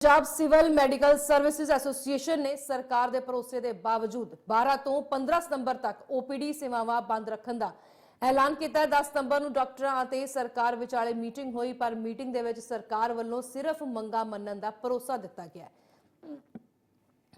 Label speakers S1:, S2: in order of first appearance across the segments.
S1: Punjab civil medical services association ਨੇ ਸਰਕਾਰ ਦੇ ਭਰੋਸੇ ਦੇ ਬਾਵਜੂਦ 12 ਤੋਂ 15 ਸਤੰਬਰ ਤੱਕ ਓਪੀਡੀ ਸੇਵਾਵਾਂ ਬੰਦ ਰੱਖਣ ਦਾ ਐਲਾਨ ਕੀਤਾ 10 ਸਤੰਬਰ ਨੂੰ ਡਾਕਟਰਾਂ ਅਤੇ ਸਰਕਾਰ ਵਿਚਾਲੇ ਮੀਟਿੰਗ ਹੋਈ, ਪਰ ਮੀਟਿੰਗ ਦੇ ਵਿੱਚ ਸਰਕਾਰ ਵੱਲੋਂ ਸਿਰਫ ਮੰਗਾਂ ਮੰਨਣ ਦਾ ਭਰੋਸਾ ਦਿੱਤਾ ਗਿਆ ਹੈ।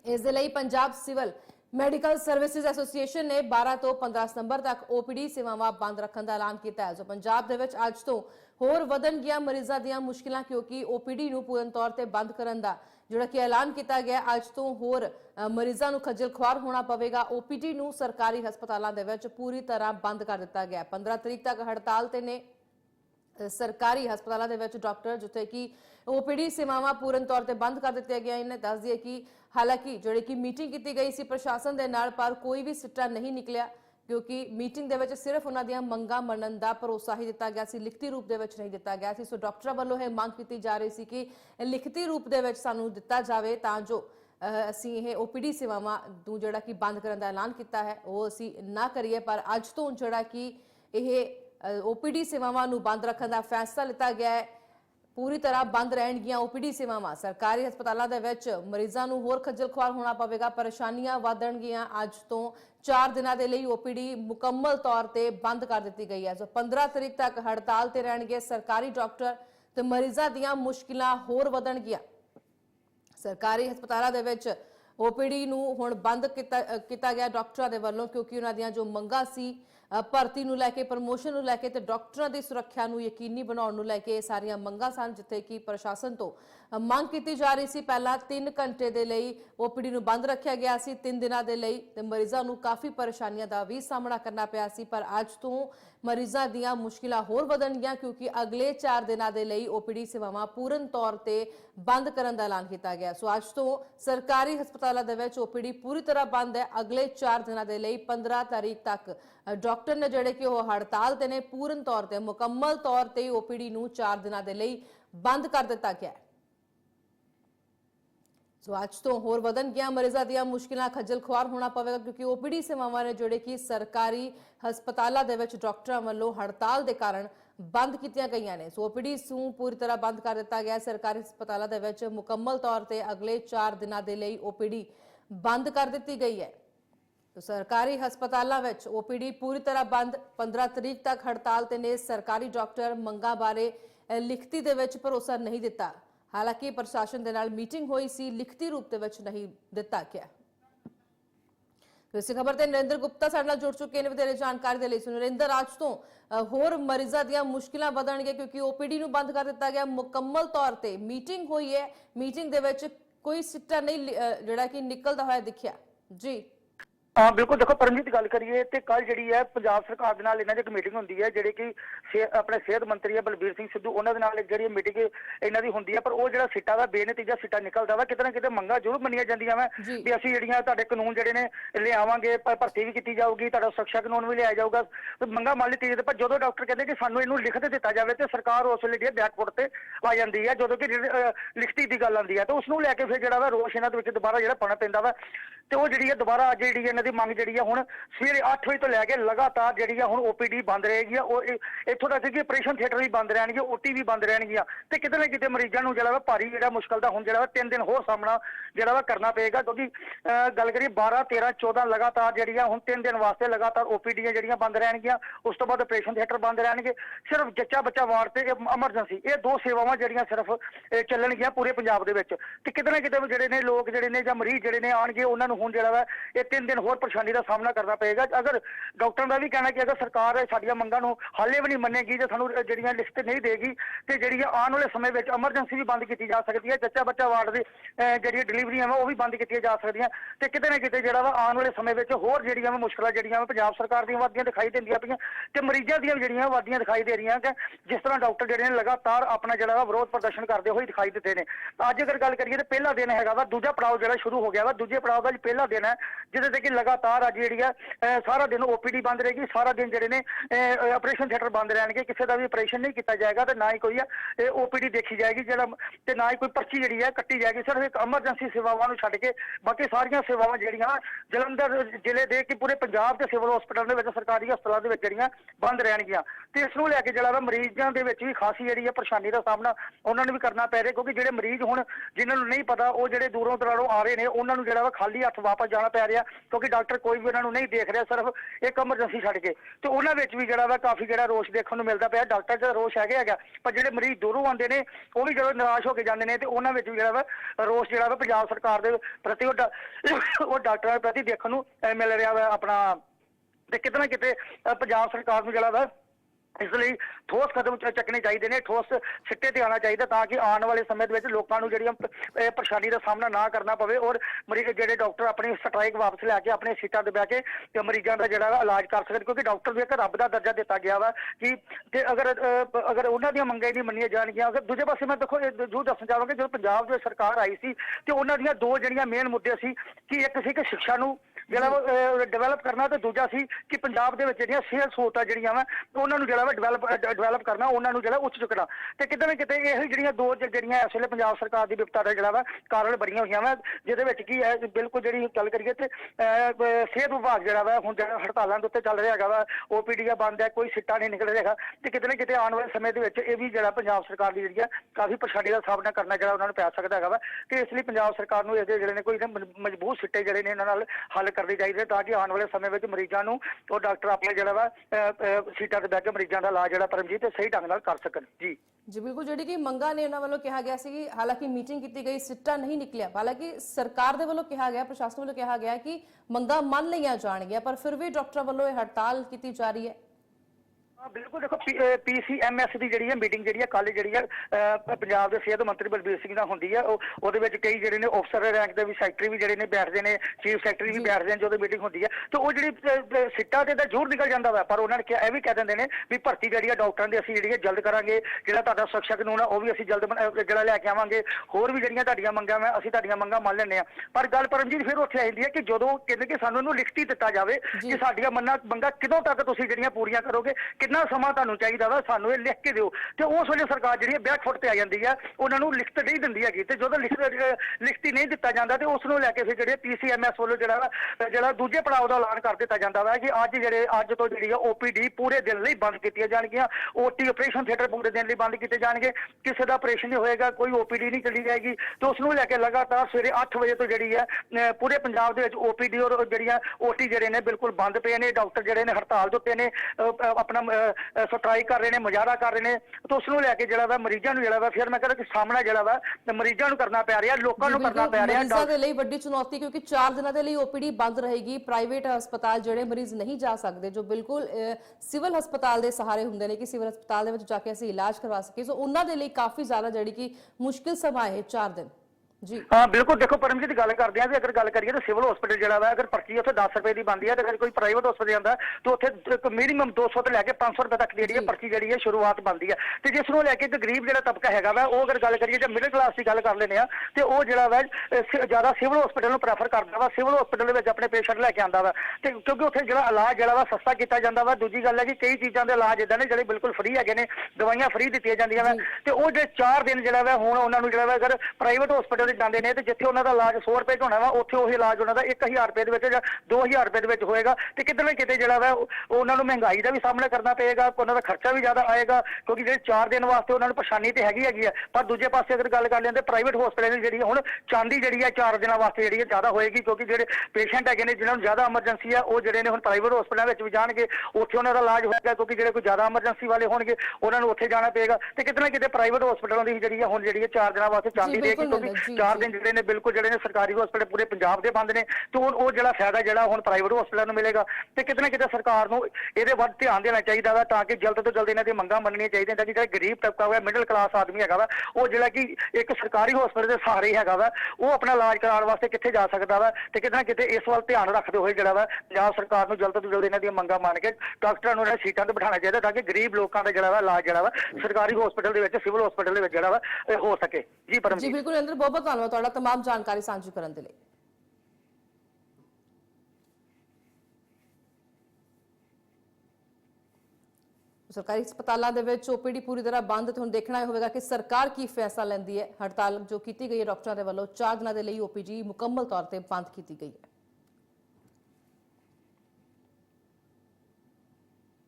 S1: ਇਸ ਦੇ ਲਈ Punjab civil medical services association ਨੇ 12 ਤੋਂ 15 ਸਤੰਬਰ ਤੱਕ ਓਪੀਡੀ ਸੇਵਾਵਾਂ ਬੰਦ ਰੱਖਣ ਦਾ ਐਲਾਨ ਕੀਤਾ ਹੈ। ਸੋ ਪੰਜਾਬ ਦੇ ਵਿੱਚ ਅੱਜ ਤੋਂ ਹੋਰ ਵਧਣਗੀਆਂ ਮਰੀਜ਼ਾਂ ਦੀਆਂ ਮੁਸ਼ਕਿਲਾਂ, ਕਿਉਂਕਿ ਓਪੀਡੀ ਨੂੰ ਪੂਰਨ ਤੌਰ ਤੇ ਬੰਦ ਕਰਨ ਦਾ ਜਿਹੜਾ ਕਿ ਐਲਾਨ ਕੀਤਾ ਗਿਆ, ਅੱਜ ਤੋਂ ਹੋਰ ਮਰੀਜ਼ਾਂ ਨੂੰ ਖੱਜਲ ਖੁਆਰ ਹੋਣਾ ਪਵੇਗਾ। ਓਪੀਡੀ ਨੂੰ ਸਰਕਾਰੀ ਹਸਪਤਾਲਾਂ ਦੇ ਵਿੱਚ ਪੂਰੀ ਤਰ੍ਹਾਂ ਬੰਦ ਕਰ ਦਿੱਤਾ ਗਿਆ। ਹੈ। 15 ਤਰੀਕ ਤੱਕ ਹੜਤਾਲ ਤੇ ਨੇ ਸਰਕਾਰੀ ਹਸਪਤਾਲਾਂ ਦੇ ਵਿੱਚ ਡਾਕਟਰ, ਜਿੱਥੇ ਕਿ ਓਪੀਡੀ ਸੇਵਾਵਾਂ ਪੂਰਨ ਤੌਰ ਤੇ ਬੰਦ ਕਰ ਦਿੱਤੀਆਂ ਗਈਆਂ। ਨੇ ਦੱਸ ਦਈਏ ਕਿ ਹਾਲਾਂਕਿ ਜਿਹੜੀ ਕਿ ਮੀਟਿੰਗ ਕੀਤੀ ਗਈ ਸੀ ਪ੍ਰਸ਼ਾਸਨ ਦੇ ਨਾਲ, ਪਰ ਕੋਈ ਵੀ ਸਿੱਟਾ ਨਹੀਂ ਨਿਕਲਿਆ। ਕਿਉਂਕਿ ਮੀਟਿੰਗ ਦੇ ਵਿੱਚ ਸਿਰਫ ਉਹਨਾਂ ਦੀਆਂ ਮੰਗਾਂ ਮੰਨਣ ਦਾ ਭਰੋਸਾ ਹੀ ਦਿੱਤਾ ਗਿਆ ਸੀ, ਲਿਖਤੀ ਰੂਪ ਦੇ ਵਿੱਚ ਨਹੀਂ ਦਿੱਤਾ ਗਿਆ ਸੀ। ਸੋ ਡਾਕਟਰਾਂ ਵੱਲੋਂ ਇਹ ਮੰਗ ਕੀਤੀ ਜਾ ਰਹੀ ਸੀ ਕਿ ਲਿਖਤੀ ਰੂਪ ਦੇ ਵਿੱਚ ਸਾਨੂੰ ਦਿੱਤਾ ਜਾਵੇ ਤਾਂ ਜੋ ਅਸੀਂ ਇਹ ਓਪੀਡੀ ਸੇਵਾਵਾਂ ਨੂੰ ਜਿਹੜਾ ਕਿ ਬੰਦ ਕਰਨ ਦਾ ਐਲਾਨ ਕੀਤਾ ਹੈ, ਉਹ ਅਸੀਂ ਨਾ ਕਰੀਏ। ਪਰ ਅੱਜ ਤੋਂ ਜਿਹੜਾ ਕਿ ਇਹ ਓਪੀਡੀ ਸੇਵਾਵਾਂ ਨੂੰ ਬੰਦ ਰੱਖਣ ਦਾ ਫੈਸਲਾ ਲਿੱਤਾ ਗਿਆ ਹੈ। ਪੂਰੀ ਤਰ੍ਹਾਂ ਬੰਦ ਰਹਿਣਗੀਆਂ ਓਪੀਡੀ ਸੇਵਾਵਾਂ। ਸਰਕਾਰੀ ਹਸਪਤਾਲਾਂ ਦੇ ਵਿੱਚ ਮਰੀਜ਼ਾਂ ਨੂੰ ਹੋਰ ਖੱਜਲ ਖੁਆਰ ਹੋਣਾ ਪਵੇਗਾ। ਪਰੇਸ਼ਾਨੀਆਂ ਵਧਣਗੀਆਂ ਅੱਜ ਤੋਂ 4 ਦਿਨਾਂ ਦੇ ਲਈ ਓਪੀਡੀ ਮੁਕੰਮਲ ਤੌਰ ਤੇ ਬੰਦ ਕਰ ਦਿੱਤੀ ਗਈ ਹੈ। ਸੋ 15 ਤਰੀਕ ਤੱਕ ਹੜਤਾਲ ਤੇ ਰਹਿਣਗੇ ਸਰਕਾਰੀ ਡਾਕਟਰ ਤੇ ਮਰੀਜ਼ਾਂ ਦੀਆਂ ਮੁਸ਼ਕਿਲਾਂ ਹੋਰ ਵਧਣਗੀਆਂ। ਸਰਕਾਰੀ ਹਸਪਤਾਲਾਂ ਦੇ ਵਿੱਚ ਓਪੀਡੀ ਨੂੰ ਹੁਣ ਬੰਦ ਕੀਤਾ ਕੀਤਾ ਗਿਆ ਡਾਕਟਰਾਂ ਦੇ ਵੱਲੋਂ ਕਿਉਂਕਿ ਉਹਨਾਂ ਦੀਆਂ ਜੋ ਮੰਗਾਂ ਸੀ ਭਰਤੀ ਨੂੰ ਲੈ ਕੇ ਪ੍ਰਮੋਸ਼ਨ ਨੂੰ ਲੈ ਕੇ ਤੇ ਡਾਕਟਰਾਂ ਦੀ ਸੁਰੱਖਿਆ ਨੂੰ ਯਕੀਨੀ ਬਣਾਉਣ ਨੂੰ ਲੈ ਕੇ ਇਹ ਸਾਰੀਆਂ ਮੰਗਾਂ ਸਨ ਜਿੱਥੇ ਕਿ ਪ੍ਰਸ਼ਾਸਨ ਤੋਂ ਮੰਗ ਕੀਤੀ ਜਾ ਰਹੀ ਸੀ। ਪਹਿਲਾਂ 3 ਘੰਟੇ ਦੇ ਲਈ ਓਪੀਡੀ ਨੂੰ ਬੰਦ ਰੱਖਿਆ ਗਿਆ ਸੀ 3 ਦਿਨਾਂ ਦੇ ਲਈ ਤੇ ਮਰੀਜ਼ਾਂ ਨੂੰ ਕਾਫੀ ਪਰੇਸ਼ਾਨੀਆਂ ਦਾ ਵੀ ਸਾਹਮਣਾ ਕਰਨਾ ਪਿਆ ਸੀ। ਪਰ ਅੱਜ ਤੋਂ ਮਰੀਜ਼ਾਂ ਦੀਆਂ ਮੁਸ਼ਕਿਲਾਂ ਹੋਰ ਵਧਣਗੀਆਂ ਕਿਉਂਕਿ ਅਗਲੇ 4 ਦਿਨਾਂ ਦੇ ਲਈ ਓਪੀਡੀ ਸੇਵਾਵਾਂ ਪੂਰਨ ਤੌਰ ਤੇ ਬੰਦ ਕਰਨ ਦਾ ਐਲਾਨ ਕੀਤਾ ਗਿਆ। ਸੋ ਅੱਜ ਤੋਂ ਸਰਕਾਰੀ ਹਸਪਤਾਲਾਂ ਦੇ ਵਿੱਚ ਓਪੀਡੀ ਪੂਰੀ ਤਰ੍ਹਾਂ ਬੰਦ ਹੈ। ਅਗਲੇ 4 ਦਿਨਾਂ ਦੇ ਲਈ 15 ਤਾਰੀਖ ਤੱਕ ਅ, ਡਾਕਟਰ ਨੇ ਜਿਹੜੇ ਕਿ ਉਹ ਹੜਤਾਲ ਤੇ ਨੇ, ਪੂਰਨ ਤੌਰ ਤੇ, ਮੁਕੰਮਲ ਤੌਰ ਤੇ ਓਪੀਡੀ ਨੂੰ 4 ਦਿਨਾਂ ਦੇ ਲਈ ਬੰਦ ਕਰ ਦਿੱਤਾ ਗਿਆ ਹੈ। ਸੋ ਅੱਜ ਤੋਂ ਹੋਰ ਵਧਣ ਗਿਆ ਮਰੀਜ਼ਾਂ ਦੀਆਂ ਮੁਸ਼ਕਿਲਾਂ, ਖੱਜਲ ਖੁਆਰ ਹੋਣਾ ਪਵੇਗਾ ਕਿਉਂਕਿ ਓਪੀਡੀ ਸੇਵਾਵਾਂ ਨੇ ਜਿਹੜੇ ਕਿ ਸਰਕਾਰੀ ਹਸਪਤਾਲਾਂ ਦੇ ਵਿੱਚ ਡਾਕਟਰਾਂ ਵੱਲੋਂ ਹੜਤਾਲ ਦੇ ਕਾਰਨ ਬੰਦ ਕੀਤੀਆਂ ਗਈਆਂ ਨੇ। ਸੋ ਓਪੀਡੀ ਨੂੰ ਪੂਰੀ ਤਰ੍ਹਾਂ ਬੰਦ ਕਰ ਦਿੱਤਾ ਗਿਆ ਸਰਕਾਰੀ ਹਸਪਤਾਲਾਂ ਦੇ ਵਿੱਚ ਮੁਕੰਮਲ ਤੌਰ ਤੇ ਅਗਲੇ 4 ਦਿਨਾਂ ਦੇ ਲਈ ਓਪੀਡੀ ਬੰਦ ਕਰ ਦਿੱਤੀ ਗਈ ਹੈ। ਤੋ ਸਰਕਾਰੀ ਹਸਪਤਾਲਾਂ ਵਿੱਚ ਓਪੀਡੀ ਪੂਰੀ ਤਰ੍ਹਾਂ ਬੰਦ 15 ਤਰੀਕ ਤੱਕ ਹੜਤਾਲ ਤੇ ਨੇ ਸਰਕਾਰੀ ਡਾਕਟਰ ਮੰਗਾਂ ਬਾਰੇ ਲਿਖਤੀ ਦੇ ਵਿੱਚ ਭਰੋਸਾ ਨਹੀਂ ਦਿੱਤਾ। ਹਾਲਾਂਕਿ ਪ੍ਰਸ਼ਾਸਨ ਦੇ ਨਾਲ ਮੀਟਿੰਗ ਹੋਈ ਸੀ, ਲਿਖਤੀ ਰੂਪ ਦੇ ਵਿੱਚ ਨਹੀਂ ਦਿੱਤਾ ਗਿਆ। ਇਸੇ ਖਬਰ ਤੇ ਨਰਿੰਦਰ ਗੁਪਤਾ ਸਾਡੇ ਨਾਲ ਜੁੜ ਚੁੱਕੇ ਨੇ, ਵਧੇਰੇ ਜਾਣਕਾਰੀ ਦੇ ਲਈ ਸੋ ਨਰਿੰਦਰ, ਅੱਜ ਤੋਂ ਹੋਰ ਮਰੀਜ਼ਾਂ ਦੀਆਂ ਮੁਸ਼ਕਿਲਾਂ ਵਧਣਗੀਆਂ ਕਿਉਂਕਿ ਓਪੀਡੀ ਨੂੰ ਬੰਦ ਕਰ ਦਿੱਤਾ ਗਿਆ। ਮੁਕੰਮਲ ਤੌਰ ਤੇ ਮੀਟਿੰਗ ਹੋਈ ਹੈ। ਮੀਟਿੰਗ ਦੇ ਵਿੱਚ ਕੋਈ ਸਿੱਟਾ ਨਹੀਂ ਜਿਹੜਾ ਕਿ ਨਿਕਲਦਾ ਹੋਇਆ ਦਿਖਿਆ। ਜੀ।
S2: ਹਾਂ ਬਿਲਕੁਲ। ਦੇਖੋ ਪਰਮਜੀਤ ਗੱਲ ਕਰੀਏ ਤੇ ਕੱਲ ਜਿਹੜੀ ਹੈ ਪੰਜਾਬ ਸਰਕਾਰ ਦੇ ਨਾਲ ਇਹਨਾਂ ਦੀ ਇੱਕ ਮੀਟਿੰਗ ਹੁੰਦੀ ਹੈ ਜਿਹੜੇ ਕਿ ਆਪਣੇ ਸਿਹਤ ਮੰਤਰੀ ਹੈ ਬਲਬੀਰ ਸਿੰਘ ਸਿੱਧੂ ਉਹਨਾਂ ਦੇ ਨਾਲ ਇੱਕ ਜਿਹੜੀ ਮੀਟਿੰਗ ਇਹਨਾਂ ਦੀ ਹੁੰਦੀ ਹੈ ਪਰ ਉਹ ਜਿਹੜਾ ਸਿੱਟਾ ਦਾ ਬੇਨਤੀਜਾ ਸਿੱਟਾ ਨਿਕਲਦਾ ਵਾ ਕਿਤੇ ਨਾ ਕਿਤੇ ਮੰਗਾਂ ਜ਼ਰੂਰ ਮੰਨੀਆਂ ਜਾਂਦੀਆਂ ਵਾ। ਵੀ ਅਸੀਂ ਜਿਹੜੀਆਂ ਤੁਹਾਡੇ ਕਾਨੂੰਨ ਜਿਹੜੇ ਨੇ ਲਿਆਵਾਂਗੇ ਭ- ਭਰਤੀ ਵੀ ਕੀਤੀ ਜਾਊਗੀ ਤੁਹਾਡਾ ਸੁਰੱਖਿਆ ਕਾਨੂੰਨ ਵੀ ਲਿਆਇਆ ਜਾਊਗਾ। ਤੇ ਮੰਗਾਂ ਮੰਨ ਲਿੱਤੀ ਜਾਂਦੀ ਪਰ ਜਦੋਂ ਡਾਕਟਰ ਕਹਿੰਦੇ ਕਿ ਸਾਨੂੰ ਇਹਨੂੰ ਲਿਖਤ ਦਿੱਤਾ ਜਾਵੇ ਤੇ ਸਰਕਾਰ ਉਸ ਵੇਲੇ ਜਿਹੜੀ ਬੈਕਫੁੱਟ ਤੇ ਆ ਜਾਂਦੀ ਹੈ ਜਦੋਂ ਕਿ ਲਿਖਤੀ ਦੀ ਗੱਲ ਆਉਂਦੀ ਹੈ ਤੇ ਉਸ ਨੂੰ ਲੈ ਕੇ ਫਿਰ ਜਿਹੜਾ ਵਾ ਰੋਸ਼ ਇਹਨਾਂ ਦੇ ਵਿੱਚ ਦੁਬਾਰਾ ਜਿਹੜਾ ਪਾਉਣਾ ਪੈਂਦਾ ਵਾ। ਤੇ ਉਹ ਜਿਹੜੀ ਹੈ ਦੁਬਾਰਾ ਅੱਜ ਜਿਹੜੀ ਇਹਨਾਂ ਦੀ ਮੰਗ ਜਿਹੜੀ ਹੈ ਹੁਣ ਸਵੇਰੇ 8 ਵਜੇ ਤੋਂ ਲੈ ਕੇ ਲਗਾਤਾਰ ਜਿਹੜੀ ਹੈ ਹੁਣ ਓਪੀਡੀ ਬੰਦ ਰਹੇਗੀ ਉਹ ਇਹ- ਇੱਥੋਂ ਤੱਕ ਕਿ ਆਪਰੇਸ਼ਨ ਥੀਏਟਰ ਵੀ ਬੰਦ ਰਹਿਣਗੇ ਓਟੀ ਵੀ ਬੰਦ ਰਹਿਣਗੀਆਂ ਤੇ ਕਿਤੇ ਨਾ ਕਿਤੇ ਮਰੀਜ਼ਾਂ ਨੂੰ ਜਿਹੜਾ ਵਾ ਭਾਰੀ ਜਿਹੜਾ ਮੁਸ਼ਕਲ ਦਾ ਹੁਣ ਜਿਹੜਾ ਵਾ 3 ਦਿਨ ਹੋਰ ਸਾਹਮਣਾ ਜਿਹੜਾ ਵਾ ਕਰਨਾ ਪਏਗਾ, ਕਿਉਂਕਿ ਗੱਲ ਕਰੀਏ 12 13 14 ਲਗਾਤਾਰ ਜਿਹੜੀਆਂ ਹੁਣ 3 ਦਿਨ ਵਾਸਤੇ ਲਗਾਤਾਰ ਓਪੀਡੀਆਂ ਜਿਹੜੀਆਂ ਬੰਦ ਰਹਿਣਗੀਆਂ, ਉਸ ਤੋਂ ਬਾਅਦ ਆਪਰੇਸ਼ਨ ਥੀਏਟਰ ਬੰਦ ਰਹਿਣਗੇ। ਸਿਰਫ ਜੱਚਾ ਬੱਚਾ ਵਾਰਡ ਤੇ ਐਮਰਜੈਂਸੀ ਇਹ ਦੋ ਸੇਵਾਵਾਂ ਜਿਹੜੀਆਂ ਸਿਰਫ ਚੱਲਣਗੀਆਂ ਪੂਰੇ ਪੰਜਾਬ ਦੇ ਵਿੱਚ। ਤੇ ਕਿਤੇ ਨਾ ਕਿਤੇ ਜਿਹੜੇ ਨੇ ਲੋਕ ਜਿਹੜੇ ਨੇ ਜਾਂ ਮਰੀਜ਼ ਜਿਹੜੇ ਨੇ ਆਣਗੇ ਉਹਨਾਂ ਨੂੰ ਹੁਣ ਜਿਹੜਾ ਵਾ, ਇਹ ਤਿੰਨ ਦਿਨ ਹੋਰ ਪਰੇਸ਼ਾਨੀ ਦਾ ਸਾਹਮਣਾ ਕਰਨਾ ਪਏਗਾ। ਅਗਰ ਡਾਕਟਰਾਂ ਦਾ ਵੀ ਕਹਿਣਾ ਕਿ ਅਗਰ ਸਰਕਾਰ ਸਾਡੀਆਂ ਮੰਗਾਂ ਨੂੰ ਹਾਲੇ ਵੀ ਨਹੀਂ ਮੰਨੇਗੀ ਜੇ ਸਾਨੂੰ ਜਿਹੜੀਆਂ ਲਿਸਟ ਨਹੀਂ ਦੇਗੀ ਤੇ ਜਿਹੜੀ ਆਉਣ ਵਾਲੇ ਸਮੇਂ ਵਿੱਚ ਐਮਰਜੈਂਸੀ ਵੀ ਬੰਦ ਕੀਤੀ ਜਾ ਸਕਦੀ ਹੈ, ਜੱਚਾ ਬੱਚਾ ਵਾਰਡ ਦੀ ਜਿਹੜੀਆਂ ਡਿਲੀਵਰੀਆਂ ਵਾ, ਉਹ ਵੀ ਬੰਦ ਕੀਤੀਆਂ ਜਾ ਸਕਦੀਆਂ। ਤੇ ਕਿਤੇ ਨਾ ਕਿਤੇ ਜਿਹੜਾ ਵਾ, ਆਉਣ ਵਾਲੇ ਸਮੇਂ ਵਿੱਚ ਹੋਰ ਜਿਹੜੀਆਂ ਵਾ ਮੁਸ਼ਕਲਾਂ ਜਿਹੜੀਆਂ ਵਾ, ਪੰਜਾਬ ਸਰਕਾਰ ਦੀਆਂ ਵਾਦੀਆਂ ਦਿਖਾਈ ਦਿੰਦੀਆਂ ਪਈਆਂ ਤੇ ਮਰੀਜ਼ਾਂ ਦੀਆਂ ਵੀ ਜਿਹੜੀਆਂ ਵਾਦੀਆਂ ਦਿਖਾਈ ਦੇ ਰਹੀਆਂ ਕਿ ਜਿਸ ਤਰ੍ਹਾਂ ਡਾਕਟਰ ਜਿਹੜੇ ਨੇ ਲਗਾਤਾਰ ਆਪਣਾ ਜਿਹੜਾ ਵਾ ਵਿਰੋਧ ਪ੍ਰਦਰਸ਼ਨ ਕਰਦੇ ਹੋਏ ਦਿਖਾਈ ਦਿੱਤੇ ਨੇ। ਅੱਜ ਅਗਰ ਗੱਲ ਕਰੀਏ ਤੇ ਪਹਿਲਾ ਦਿਨ ਹੈਗਾ ਵਾ, ਦੂਜਾ ਪੜਾਅ ਜਿਹੜਾ ਸ਼ੁਰੂ ਹੋ ਗਿਆ ਵਾ, ਦੂਜੇ ਪੜਾਅ ਦਾ ਪਹਿਲਾ ਦਿਨ ਹੈ, ਜਿਹਦੇ ਤੇ ਕਿ ਲਗਾਤਾਰ ਅੱਜ ਜਿਹੜੀ ਆ ਸਾਰਾ ਦਿਨ ਓਪੀਡੀ ਬੰਦ ਰਹੇਗੀ, ਸਾਰਾ ਦਿਨ ਜਿਹੜੇ ਨੇ ਆਪਰੇਸ਼ਨ ਥੀਏਟਰ ਬੰਦ ਰਹਿਣਗੇ, ਕਿਸੇ ਦਾ ਵੀ ਆਪਰੇਸ਼ਨ ਨਹੀਂ ਕੀਤਾ ਜਾਏਗਾ ਤੇ ਨਾ ਹੀ ਕੋਈ ਓਪੀਡੀ ਦੇਖੀ ਜਾਏਗੀ, ਜਿਹੜਾ ਤੇ ਨਾ ਹੀ ਕੋਈ ਪਰਚੀ ਜਿਹੜੀ ਹੈ ਕੱਟੀ ਜਾਏਗੀ, ਸਿਰਫ ਇੱਕ ਐਮਰਜੈਂਸੀ ਸੇਵਾਵਾਂ ਨੂੰ ਛੱਡ ਕੇ ਬਾਕੀ ਸਾਰੀਆਂ ਸੇਵਾਵਾਂ ਜਿਹੜੀਆਂ ਜਲੰਧਰ ਜ਼ਿਲ੍ਹੇ ਦੇ ਕਿ ਪੂਰੇ ਪੰਜਾਬ ਦੇ ਸਿਵਲ ਹਸਪਤਾਲ ਦੇ ਵਿੱਚ, ਸਰਕਾਰੀ ਹਸਪਤਾਲਾਂ ਦੇ ਵਿੱਚ ਜਿਹੜੀਆਂ ਬੰਦ ਰਹਿਣਗੀਆਂ। ਤੇ ਇਸ ਨੂੰ ਲੈ ਕੇ ਜਿਹੜਾ ਵਾ ਮਰੀਜ਼ਾਂ ਦੇ ਵਿੱਚ ਵੀ ਖਾਸੀ ਜਿਹੜੀ ਹੈ ਪਰੇਸ਼ਾਨੀ ਦਾ ਸਾਹਮਣਾ ਉਹਨਾਂ ਨੂੰ ਵੀ ਕਰਨਾ ਪੈ ਰਿਹਾ, ਕਿਉਂਕਿ ਜਿਹੜੇ ਮਰੀਜ਼ ਹੁਣ ਜਿਨ੍ਹਾਂ ਨੂੰ ਨਹੀਂ ਪਤਾ, ਉਹ ਜਿਹੜੇ ਦੂਰੋਂ ਦਰਾੜੋਂ ਆ ਰਹੇ ਨੇ, ਉਹਨਾਂ ਨੂੰ ਜਿਹੜਾ ਵਾ ਖਾਲੀ ਹੱਥ ਵਾਪਸ ਜਾਣਾ ਪੈ ਰਿਹਾ ਕਿਉਂਕਿ ਡਾਕਟਰ ਕੋਈ ਵੀ ਉਹਨਾਂ ਨੂੰ ਨਹੀਂ ਦੇਖ ਰਿਹਾ, ਸਿਰਫ ਇੱਕ ਐਮਰਜੈਂਸੀ ਛੱਡ ਕੇ। ਤੇ ਉਹਨਾਂ ਵਿੱਚ ਵੀ ਜਿਹੜਾ ਵਾ ਕਾਫੀ ਜਿਹੜਾ ਰੋਸ਼ ਦੇਖਣ ਨੂੰ ਮਿਲਦਾ ਪਿਆ। ਡਾਕਟਰ ਦਾ ਰੋਸ਼ ਹੈਗੇ ਹੈਗਾ, ਪਰ ਜਿਹੜੇ ਮਰੀਜ਼ ਦੂਰੋਂ ਆਉਂਦੇ ਨੇ, ਉਹ ਵੀ ਜਦੋਂ ਨਿਰਾਸ਼ ਹੋ ਕੇ ਜਾਂਦੇ ਨੇ ਤੇ ਉਹਨਾਂ ਵਿੱਚ ਵੀ ਜਿਹੜਾ ਵਾ ਰੋਸ਼ ਜਿਹੜਾ ਵਾ ਪੰਜਾਬ ਸਰਕਾਰ ਦੇ ਪ੍ਰਤੀ ਉਹ ਡਾ- ਉਹ ਡਾਕਟਰਾਂ ਦੇ ਪ੍ਰਤੀ ਦੇਖਣ ਨੂੰ ਮਿਲ ਰਿਹਾ ਵਾ ਆਪਣਾ। ਤੇ ਕਿਤੇ ਨਾ ਕਿਤੇ ਪੰਜਾਬ ਸਰਕਾਰ ਨੂੰ ਜਿਹੜਾ ਵਾ ਇਸ ਲਈ ਠੋਸ ਕਦਮ ਚ- ਚੱਕਣੇ ਚਾਹੀਦੇ ਨੇ ਠੋਸ ਸਿੱਟੇ ਤੇ ਆਉਣਾ ਚਾਹੀਦਾ ਤਾਂ ਕਿ ਆਉਣ ਵਾਲੇ ਸਮੇਂ ਦੇ ਵਿੱਚ ਲੋਕਾਂ ਨੂੰ ਜਿਹੜੀਆਂ ਪ- ਇਹ ਪਰੇਸ਼ਾਨੀ ਦਾ ਸਾਹਮਣਾ ਨਾ ਕਰਨਾ ਪਵੇ ਔਰ ਮਰੀਜ਼ ਜਿਹੜੇ ਡਾਕਟਰ ਆਪਣੀ ਸਟ੍ਰਾਈਕ ਵਾਪਸ ਲੈ ਕੇ ਆਪਣੇ ਸੀਟਾਂ ਤੇ ਬਹਿ ਕੇ ਤੇ ਮਰੀਜ਼ਾਂ ਦਾ ਜਿਹੜਾ ਵਾ ਇਲਾਜ ਕਰ ਸਕਣ ਕਿਉਂਕਿ ਡਾਕਟਰ ਨੂੰ ਇੱਕ ਰੱਬ ਦਾ ਦਰਜਾ ਦਿੱਤਾ ਗਿਆ ਵਾ ਕਿ ਤੇ ਅਗਰ ਅਹ, ਅਗਰ ਉਹਨਾਂ ਦੀਆਂ ਮੰਗਾਂ ਹੀ ਨਹੀਂ ਮੰਨੀਆਂ ਜਾਣਗੀਆਂ ਅਗਰ ਦੂਜੇ ਪਾਸੇ ਮੈਂ ਦੇਖੋ ਇਹ ਜ਼ਰੂਰ ਦੱਸਣਾ ਚਾਹਾਂਗਾ ਜਦੋਂ ਪੰਜਾਬ ਦੀ ਸਰਕਾਰ ਆਈ ਸੀ ਤੇ ਉਹਨਾਂ ਦੀਆਂ ਦੋ ਜਿਹੜੀਆਂ ਮੇਨ ਮੁੱਦੇ ਸੀ ਕਿ ਇੱਕ ਸੀ ਕਿ ਸਿੱਖਿਆ ਨੂੰ ਜਿਹੜਾ ਡਿਵੈਲਪ ਕਰਨਾ ਤੇ ਦੂਜਾ ਸੀ ਕਿ ਪੰਜਾਬ ਦੇ ਵਿੱਚ ਜਿਹੜੀਆਂ ਸਿਹਤ ਸਹੂਲਤਾਂ ਜਿਹੜੀਆਂ ਵਾ, ਉਹਨਾਂ ਨੂੰ ਜਿਹੜਾ ਵਾ ਡਿਵੈਲਪ ਡਿਵੈਲਪ ਕਰਨਾ, ਉਹਨਾਂ ਨੂੰ ਜਿਹੜਾ ਉੱਚ ਚੁੱਕਣਾ। ਤੇ ਕਿਤੇ ਨਾ ਕਿਤੇ ਇਹ ਜਿਹੜੀਆਂ ਦੋ ਜਿਹੜੀਆਂ ਇਸ ਵੇਲੇ ਪੰਜਾਬ ਸਰਕਾਰ ਦੀ ਵਿਪਤਾ ਦਾ ਜਿਹੜਾ ਵਾ ਕਾਰਨ ਬਣੀਆਂ ਹੋਈਆਂ ਵਾ, ਜਿਹਦੇ ਵਿੱਚ ਕੀ ਹੈ, ਬਿਲਕੁਲ ਜਿਹੜੀ ਗੱਲ ਕਰੀਏ ਤੇ ਸਿਹਤ ਵਿਭਾਗ ਜਿਹੜਾ ਵਾ, ਹੁਣ ਜਿਹੜਾ ਹੜਤਾਲਾਂ ਦੇ ਉੱਤੇ ਚੱਲ ਰਿਹਾ ਹੈਗਾ ਵਾ ਓਪੀਡੀਆਂ ਬੰਦ ਹੈ, ਕੋਈ ਸਿੱਟਾ ਨਹੀਂ ਨਿਕਲ ਰਿਹਾ ਹੈਗਾ। ਤੇ ਕਿਤੇ ਨਾ ਕਿਤੇ ਆਉਣ ਵਾਲੇ ਸਮੇਂ ਦੇ ਵਿੱਚ ਇਹ ਵੀ ਜਿਹੜਾ ਪੰਜਾਬ ਸਰਕਾਰ ਦੀ ਜਿਹੜੀ ਆ, ਕਾਫੀ ਪਰੇਸ਼ਾਨੀ ਦਾ ਸਾਹਮਣਾ ਕਰਨਾ ਜਿਹੜਾ ਉਹਨਾਂ ਨੂੰ ਪੈ ਸਕਦਾ ਹੈਗਾ ਵਾ। ਤੇ ਇਸ ਲਈ ਪੰਜਾਬ ਸਰਕਾਰ ਨੂੰ ਇਹਦੇ ਜਿਹੜੇ ਨੇ ਕੋਈ ਮਜ਼ਬੂਤ ਸਿੱਟੇ ਜਿਹੜੇ ਨੇ ਇਹਨਾਂ ਨਾਲ ਹੱਲ ਕਰਨੇ ਚਾਹੀਦੇ ਤਾਂ ਕਿ ਆਉਣ ਵਾਲੇ ਸਮੇਂ ਵਿੱਚ ਮਰੀਜ਼ਾਂ ਨੂੰ ਉਹ ਡਾਕਟਰ ਆਪਣੇ ਜਿਹੜਾ ਵਾ ਸੀਟਾਂ ਤੇ ਬਹਿ ਕੇ ਮਰੀਜ਼ਾਂ ਦਾ ਇਲਾਜ ਜਿਹੜਾ ਪਰਮਜੀਤ ਸਹੀ ਢੰਗ ਨਾਲ ਕਰ ਸਕਣ। ਜੀ।
S1: ਜੀ, ਬਿਲਕੁਲ ਜਿਹੜੀ ਕਿ ਮੰਗਾਂ ਨੇ ਉਹਨਾਂ ਵੱਲੋਂ ਕਿਹਾ ਗਿਆ ਸੀ ਕਿ ਹਾਲਾਂਕਿ ਮੀਟਿੰਗ ਕੀਤੀ ਗਈ, ਸਿੱਟਾ ਨਹੀਂ ਨਿਕਲਿਆ। ਹਾਲਾਂਕਿ ਸਰਕਾਰ ਦੇ ਵੱਲੋਂ ਕਿਹਾ ਗਿਆ, ਪ੍ਰਸ਼ਾਸਨ ਵੱਲੋਂ ਕਿਹਾ ਗਿਆ ਕਿ ਮੰਗਾਂ ਮੰਨ ਲਈਆਂ ਜਾਣਗੀਆਂ, ਪਰ ਫਿਰ ਵੀ ਡਾਕਟਰਾਂ ਵੱਲੋਂ ਇਹ ਹੜਤਾਲ ਕੀਤੀ ਜਾ ਰਹੀ ਹੈ।
S2: ਬਿਲਕੁਲ ਦੇਖੋ ਪੀਸੀਐਮਐਸ ਦੀ ਜਿਹੜੀ ਹੈ ਮੀਟਿੰਗ ਜਿਹੜੀ ਹੈ ਕੱਲ ਜਿਹੜੀ ਹੈ ਪੰਜਾਬ ਦੇ ਸਿਹਤ ਮੰਤਰੀ ਬਲਬੀਰ ਸਿੰਘ ਨਾਲ ਹੁੰਦੀ ਹੈ। ਉਹ ਉਹਦੇ ਵਿੱਚ ਕਈ ਜਿਹੜੇ ਨੇ ਅਫਸਰ ਰੈਂਕ ਦੇ ਵੀ ਸੈਕਟਰੀ ਵੀ ਜਿਹੜੇ ਨੇ ਬੈਠਦੇ ਨੇ ਚੀਫ ਸੈਕਟਰੀ ਵੀ ਬੈਠਦੇ ਨੇ ਜਦੋਂ ਮੀਟਿੰਗ ਹੁੰਦੀ ਹੈ। ਤੇ ਉਹ ਜਿਹੜੀ ਸਿੱਟਾ ਤੇ ਤਾਂ ਜ਼ਰੂਰ ਨਿਕਲ ਜਾਂਦਾ ਵਾ ਪਰ ਉਹਨਾਂ ਨੇ ਕਿਹਾ ਇਹ ਵੀ ਕਹਿ ਦਿੰਦੇ ਨੇ ਵੀ ਭਰਤੀ ਜਿਹੜੀ ਹੈ ਡਾਕਟਰਾਂ ਦੀ ਅਸੀਂ ਜਿਹੜੀ ਹੈ ਜਲਦ ਕਰਾਂਗੇ। ਜਿਹੜਾ ਤੁਹਾਡਾ ਸੁਰੱਖਿਆ ਕਾਨੂੰਨ ਆ ਉਹ ਵੀ ਅਸੀਂ ਜਲਦ ਜਿਹੜਾ ਲੈ ਕੇ ਆਵਾਂਗੇ। ਹੋਰ ਵੀ ਜਿਹੜੀਆਂ ਤੁਹਾਡੀਆਂ ਮੰਗਾਂ ਵਾ ਅਸੀਂ ਤੁਹਾਡੀਆਂ ਮੰਗਾਂ ਮੰਨ ਲੈਂਦੇ ਆ ਪਰ ਗੱਲ ਪਰਮਜੀਤ ਫਿਰ ਉੱਥੇ ਆ ਜਾਂਦੀ ਹੈ ਕਿ ਜਦੋਂ ਕਹਿੰਦੇ ਕਿ ਸਾਨੂੰ ਇਹਨੂੰ ਲਿਖਤੀ ਦਿੱਤਾ ਜਾਵੇ ਕਿ ਸਾਡੀਆਂ ਮੰਨਾਂ ਮੰਗਾਂ ਕਿਦੋਂ ਤੱਕ ਤੁਸੀਂ ਜਿਹੜੀਆਂ ਪੂਰੀਆਂ ਕਰੋਗੇ ਕਿੰਨਾ ਸਮਾਂ ਤੁਹਾਨੂੰ ਚਾਹੀਦਾ ਵਾ ਸਾਨੂੰ ਇਹ ਲਿਖ ਕੇ ਦਿਓ। ਤੇ ਉਸ ਵੇਲੇ ਸਰਕਾਰ ਜਿਹੜੀ ਹੈ ਬੈਕ ਫੁੱਟ ਤੇ ਆ ਜਾਂਦੀ ਹੈ ਉਹਨਾਂ ਨੂੰ ਲਿਖਤ ਨਹੀਂ ਦਿੰਦੀ ਹੈਗੀ। ਤੇ ਜਦੋਂ ਲਿਖਤ ਲਿਖਤੀ ਨਹੀਂ ਦਿੱਤਾ ਜਾਂਦਾ ਤੇ ਉਸ ਨੂੰ ਲੈ ਕੇ ਫਿਰ ਜਿਹੜੇ ਪੀਸੀਐਮਐਸ ਵੱਲੋਂ ਜਿਹੜਾ ਵਾ, ਜਿਹੜਾ ਦੂਜੇ ਪੜਾਅ ਦਾ ਐਲਾਨ ਕਰ ਦਿੱਤਾ ਜਾਂਦਾ ਵਾ ਕਿ ਅੱਜ ਜਿਹੜੇ ਅੱਜ ਤੋਂ ਜਿਹੜੀ ਆ ਓਪੀਡੀ ਪੂਰੇ ਦਿਨ ਲਈ ਬੰਦ ਕੀਤੀਆਂ ਜਾਣਗੀਆਂ। ਓਟੀ ਆਪਰੇਸ਼ਨ ਥੀਏਟਰ ਪੂਰੇ ਦਿਨ ਲਈ ਬੰਦ ਕੀਤੇ ਜਾਣਗੇ। ਕਿਸੇ ਦਾ ਆਪਰੇਸ਼ਨ ਨਹੀਂ ਹੋਏਗਾ ਕੋਈ ਓਪੀਡੀ ਨਹੀਂ ਚੱਲੀ ਜਾਏਗੀ। ਤੇ ਉਸ ਨੂੰ ਲੈ ਕੇ ਲਗਾਤਾਰ ਸਵੇਰੇ 8 ਵਜੇ ਤੋਂ ਜਿਹੜੀ ਹੈ ਪੂਰੇ ਪੰਜਾਬ ਦੇ ਵਿੱਚ ਓਪੀਡੀ ਔਰ ਜਿਹੜੀਆਂ ਓਟੀ ਜਿਹੜੇ ਨੇ ਬਿਲਕੁਲ ਬੰਦ ਪਏ ਨੇ। ਡਾਕਟਰ ਜਿਹੜੇ ਨੇ ਹੜਤਾਲ ਦੇ ਉੱਤੇ ਨੇ ਆਪਣਾ ਸਟ੍ਰਾਈਕ ਕਰ ਰਹੇ ਨੇ ਮੁਜ਼ਾਹਰਾ ਕਰ ਰਹੇ ਨੇ ਤੇ ਉਸ ਨੂੰ ਲੈ ਕੇ ਜਿਹੜਾ ਵਾ ਮਰੀਜ਼ਾਂ ਨੂੰ ਜਿਹੜਾ ਵਾ ਫਿਰ ਮੈਂ ਕਹਿੰਦਾ ਕਿ ਸਾਹਮਣਾ ਜਿਹੜਾ ਵਾ ਤੇ ਮਰੀਜ਼ਾਂ ਨੂੰ ਕਰਨਾ ਪੈ ਰਿਹਾ ਲੋਕਾਂ ਨੂੰ ਕਰਨਾ ਪੈ ਰਿਹਾ
S1: ਮਰੀਜ਼ਾਂ ਦੇ ਲਈ ਵੱਡੀ ਚੁਣੌਤੀ ਕਿਉਂਕਿ 4 ਦਿਨਾਂ ਦੇ ਲਈ ਓਪੀਡੀ ਬੰਦ ਰਹੇਗੀ ਪ੍ਰਾਈਵੇਟ ਹਸਪਤਾਲ ਜਿਹੜੇ ਮਰੀਜ਼ ਨਹੀਂ ਜਾ ਸਕਦੇ ਜੋ ਬਿਲਕੁਲ ਸਿਵਲ ਹਸਪਤਾਲ ਦੇ ਸਹਾਰੇ ਹੁੰਦੇ ਨੇ ਕਿ ਸਿਵਲ ਹਸਪਤਾਲ ਦੇ ਵਿੱਚ ਜਾ ਕੇ ਅਸੀਂ ਇਲਾਜ ਕਰਵਾ ਸਕੀਏ ਸੋ ਉਹਨਾਂ ਦੇ ਲਈ ਕਾਫੀ ਜ਼ਿਆਦਾ ਜਿਹੜੀ ਕਿ ਮੁਸ਼ਕਿਲ ਸਮਾਂ ਹੈ 4 ਦਿਨ। ਜੀ।
S2: ਹਾਂ ਬਿਲਕੁਲ ਦੇਖੋ ਪਰਮਜੀਤ ਗੱਲ ਕਰਦੇ ਆ ਵੀ ਅਗਰ ਗੱਲ ਕਰੀਏ ਤਾਂ ਸਿਵਲ ਹਸਪੀਟਲ ਜਿਹੜਾ ਵਾ ਅਗਰ ਪਰਚੀ ਉੱਥੇ 10 ਰੁਪਏ ਦੀ ਬਣਦੀ ਹੈ ਤੇ ਅਗਰ ਕੋਈ ਪ੍ਰਾਈਵੇਟ ਹਸਪੀਟਲ ਜਾਂਦਾ ਤਾਂ ਉੱਥੇ ਇੱਕ ਮਿਨੀਮਮ 200 ਤੋਂ ਲੈ ਕੇ 500 ਰੁਪਏ ਤੱਕ ਜਿਹੜੀ ਹੈ। ਪਰਚੀ ਜਿਹੜੀ ਹੈ ਸ਼ੁਰੂਆਤ ਬਣਦੀ ਹੈ। ਤੇ ਜਿਸ ਨੂੰ ਲੈ ਕੇ ਇੱਕ ਗਰੀਬ ਜਿਹੜਾ ਤਬਕਾ ਹੈਗਾ ਵਾ ਉਹ ਅਗਰ ਗੱਲ ਕਰੀਏ ਜਾਂ ਮਿਡਲ ਕਲਾਸ ਦੀ ਗੱਲ ਕਰ ਲੈਂਦੇ ਆ ਤੇ ਉਹ ਜਿਹੜਾ ਵਾ ਜ਼ਿਆਦਾ ਸਿਵਲ ਹਸਪੀਟਲ ਨੂੰ ਪ੍ਰੈਫਰ ਕਰਦਾ ਵਾ ਸਿਵਲ ਹਸਪੀਟਲ ਦੇ ਵਿੱਚ ਆਪਣੇ ਪੇਸ਼ੈਂਟ ਲੈ ਕੇ ਆਂਦਾ ਵਾ। ਤੇ ਕਿਉਂਕਿ ਉੱਥੇ ਜਿਹੜਾ ਇਲਾਜ ਜਿਹੜਾ ਵਾ ਸਸਤਾ ਕੀਤਾ ਜਾਂਦਾ ਵਾ। ਦੂਜੀ ਗੱਲ ਹੈ ਕਿ ਕਈ ਚੀਜ਼ਾਂ ਦੇ ਇਲਾਜ ਇਦਾਂ ਨੇ ਜਿਹੜੇ ਬਿਲਕੁਲ ਫ੍ਰੀ ਹੈਗੇ ਨੇ ਦਵਾਈਆਂ ਫ੍ਰੀ ਦਿੱਤੀਆਂ ਜਾਂਦੀਆਂ ਵਾ। ਤੇ ਉਹ ਜੇ 4 ਦਿਨ ਜਿਹੜਾ ਵਾ ਹੁਣ ਉਹਨਾਂ ਨੂੰ ਜਿਹੜਾ ਵਾ ਅਗਰ ਪ੍ਰਾਈਵੇਟ ਹਸਪੀਟਲ ਦੇ ਜਾਂਦੇ ਨੇ ਤੇ ਜਿੱਥੇ ਉਹਨਾਂ ਦਾ ਇਲਾਜ 100 ਰੁਪਏ 'ਚ ਹੋਣਾ ਵਾ ਉੱਥੇ ਉਹ ਇਲਾਜ ਉਹਨਾਂ ਦਾ 1000 ਰੁਪਏ ਦੇ ਵਿੱਚ ਜਾਂ 2000 ਰੁਪਏ ਦੇ ਵਿੱਚ ਹੋਏਗਾ ਤੇ ਕਿਤੇ ਨਾ ਕਿਤੇ ਜਿਹੜਾ ਵਾ ਉਹ- ਉਹਨਾਂ ਨੂੰ ਮਹਿੰਗਾਈ ਦਾ ਵੀ ਸਾਹਮਣਾ ਕਰਨਾ ਪਏਗਾ ਉਹਨਾਂ ਦਾ ਖਰਚਾ ਵੀ ਜ਼ਿਆਦਾ ਆਏਗਾ ਕਿਉਂਕਿ ਜਿਹੜੇ 4 ਦਿਨ ਵਾਸਤੇ ਉਹਨਾਂ ਨੂੰ ਪਰੇਸ਼ਾਨੀ ਤੇ ਹੈਗੀ ਹੈਗੀ ਆ। ਪਰ ਦੂਜੇ ਪਾਸੇ ਅਗਰ ਗੱਲ ਕਰ ਲੈਂਦੇ ਪ੍ਰਾਈਵੇਟ ਹਸਪੀਟਲ ਦੀ ਜਿਹੜੀ ਹੁਣ ਚਾਂਦੀ ਜਿਹੜੀ ਆ 4 ਦਿਨਾਂ ਵਾਸਤੇ ਜਿਹੜੀ ਹੈ ਜ਼ਿਆਦਾ ਹੋਏਗੀ ਕਿਉਂਕਿ ਜਿਹੜੇ ਪੇਸ਼ੈਂਟ ਹੈਗੇ ਨੇ ਜਿਨ੍ਹਾਂ ਨੂੰ ਜ਼ਿਆਦਾ ਐਮਰਜੈਂਸੀ ਆ ਉਹ ਜਿਹੜੇ ਨੇ ਹੁਣ ਪ੍ਰਾਈਵੇਟ ਹਸਪੀਟਲਾਂ ਵਿੱਚ ਵੀ ਜਾਣਗੇ ਉੱਥੇ ਉਹਨਾਂ ਦਾ ਇਲਾਜ ਹੋਏਗਾ ਕਿਉਂਕਿ ਜਿਹੜੇ ਕੋਈ ਜ਼ਿਆਦਾ ਐਮਰਜੈਂਸੀ ਵਾਲੇ ਹੋਣਗੇ ਉਹਨਾਂ ਨੂੰ ਉੱਥੇ ਜਾਣਾ ਪਏਗਾ। ਤੇ ਕਿਤੇ ਨਾ ਕਿਤੇ ਪ੍ਰਾਈਵੇਟ ਹਸਪੀਟਲਾਂ ਦੀ ਜਿਹੜੀ ਆ ਹੁਣ ਜਿਹੜੀ ਹੈ 4 ਦਿਨਾਂ ਵਾਸਤੇ ਚਾਂਦੀ
S1: ਬਿਲਕੁਲ
S2: ਕਿਉਂਕਿ
S1: ਜੀ,
S2: 4 ਦਿਨ ਜਿਹੜੇ ਨੇ ਬਿਲਕੁਲ ਜਿਹੜੇ ਨੇ ਸਰਕਾਰੀ ਹਸਪੀਟਲ ਪੂਰੇ ਪੰਜਾਬ ਦੇ ਬੰਦ ਨੇ, ਤੇ ਉਹ ਉਹ ਜਿਹੜਾ ਫਾਇਦਾ ਜਿਹੜਾ ਹੁਣ ਪ੍ਰਾਈਵੇਟ ਹਸਪੀਟਲਾਂ ਨੂੰ ਮਿਲੇਗਾ, ਤੇ ਕਿਤੇ ਨਾ ਕਿਤੇ ਸਰਕਾਰ ਨੂੰ ਇਹਦੇ ਵੱਲ ਧਿਆਨ ਦੇਣਾ ਚਾਹੀਦਾ ਵਾ ਤਾਂ ਕਿ ਜਲਦ ਤੋਂ ਜਲਦ ਇਹਨਾਂ ਦੀ ਮੰਗਾਂ ਮੰਨਣੀਆਂ ਚਾਹੀਦੀਆਂ, ਤਾਂ ਕਿ ਜਿਹੜਾ ਗਰੀਬ ਤਬਕਾ ਹੋਇਆ ਮਿਡਲ ਕਲਾਸ ਆਦਮੀ ਹੈਗਾ ਵਾ, ਉਹ ਜਿਹੜਾ ਕਿ ਇੱਕ ਸਰਕਾਰੀ ਹਸਪੀਟਲ ਦੇ ਸਹਾਰੇ ਹੈਗਾ ਵਾ, ਉਹ ਆਪਣਾ ਇਲਾਜ ਕਰਾਉਣ ਵਾਸਤੇ ਕਿੱਥੇ ਜਾ ਸਕਦਾ ਵਾ, ਤੇ ਕਿਤੇ ਨਾ ਕਿਤੇ ਇਸ ਵੱਲ ਧਿਆਨ ਰੱਖਦੇ ਹੋਏ ਜਿਹੜਾ ਵਾ ਪੰਜਾਬ ਸਰਕਾਰ ਨੂੰ ਜਲਦ ਤੋਂ ਜਲਦ ਇਹਨਾਂ ਦੀਆਂ ਮੰਗਾਂ ਮੰਨ ਕੇ ਡਾਕਟਰਾਂ ਨੂੰ ਇਹਨਾਂ ਸੀਟਾਂ ਤੇ ਬਿਠਾਉਣਾ ਚਾਹੀਦਾ ਤਾਂ ਕਿ ਗਰੀਬ ਲੋਕਾਂ ਦਾ ਜਿਹੜਾ ਵਾ ਇਲਾਜ ਜਿਹੜਾ ਵਾ ਸਰਕਾਰੀ ਹਸਪੀਟਲ ਦੇ ਵਿੱਚ ਸਿਵਲ ਹਸਪੀਟਲ ਦੇ ਵਿੱਚ ਜਿਹੜਾ ਵਾ ਹੋ ਸਕੇ। ਜੀ
S1: ਜੀ, ਬਿਲਕੁਲ ਅੰਦਰ ਬਹੁਤ ਬਹੁਤ ਧੰਨਵਾਦ ਤੁਹਾਡਾ ਜਾਣਕਾਰੀ ਸਾਂਝੀ ਕਰਨ ਦੇ ਲਈ। ਸਰਕਾਰੀ ਹਸਪਤਾਲਾਂ ਦੇ ਵਿੱਚ ਓਪੀਡੀ ਪੂਰੀ ਤਰ੍ਹਾਂ ਬੰਦ ਤੇ ਹੁਣ ਦੇਖਣਾ ਹੋਵੇਗਾ ਕਿ ਸਰਕਾਰ ਕੀ ਫੈਸਲਾ ਲੈਂਦੀ ਹੈ। ਹੜਤਾਲ ਜੋ ਕੀਤੀ ਗਈ ਹੈ, ਡਾਕਟਰਾਂ ਦੇ ਵੱਲੋਂ ਚਾਰ ਦਿਨਾਂ ਦੇ ਲਈ ਓਪੀਡੀ ਮੁਕੰਮਲ ਤੌਰ ਤੇ ਬੰਦ ਕੀਤੀ ਗਈ ਹੈ।